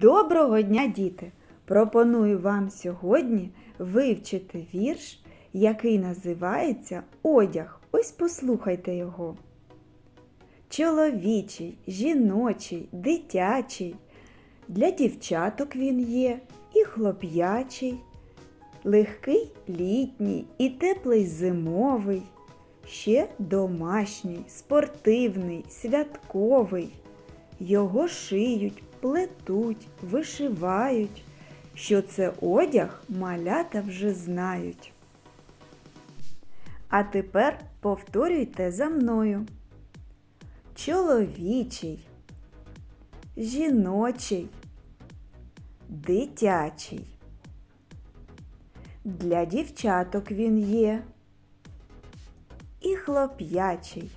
Доброго дня, діти! Пропоную вам сьогодні вивчити вірш, який називається Одяг. Ось послухайте його. Чоловічий, жіночий, дитячий. Для дівчаток він є і хлоп'ячий, легкий літній і теплий зимовий, ще домашній, спортивний, святковий. Його шиють, плетуть, вишивають. Що це одяг, малята вже знають. А тепер повторюйте за мною. Чоловічий, жіночий, дитячий. Для дівчаток він є. І хлоп'ячий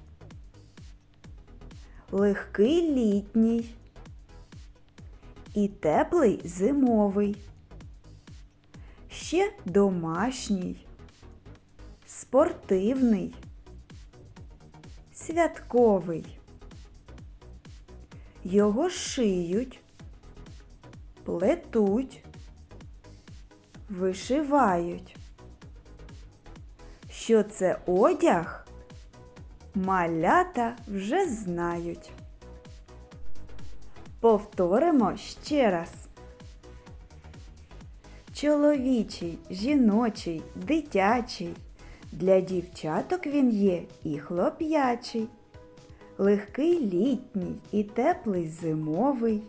легкий літній і теплий зимовий, ще домашній, спортивний, святковий. Його шиють, плетуть, вишивають. Що це одяг? Малята вже знають. Повторимо ще раз. Чоловічий, жіночий, дитячий. Для дівчаток він є і хлоп'ячий. Легкий літній і теплий зимовий.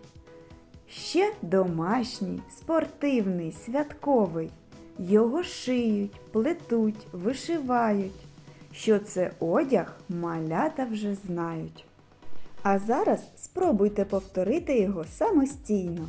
Ще домашній, спортивний, святковий. Його шиють, плетуть, вишивають. Що це одяг, малята вже знають. А зараз спробуйте повторити його самостійно.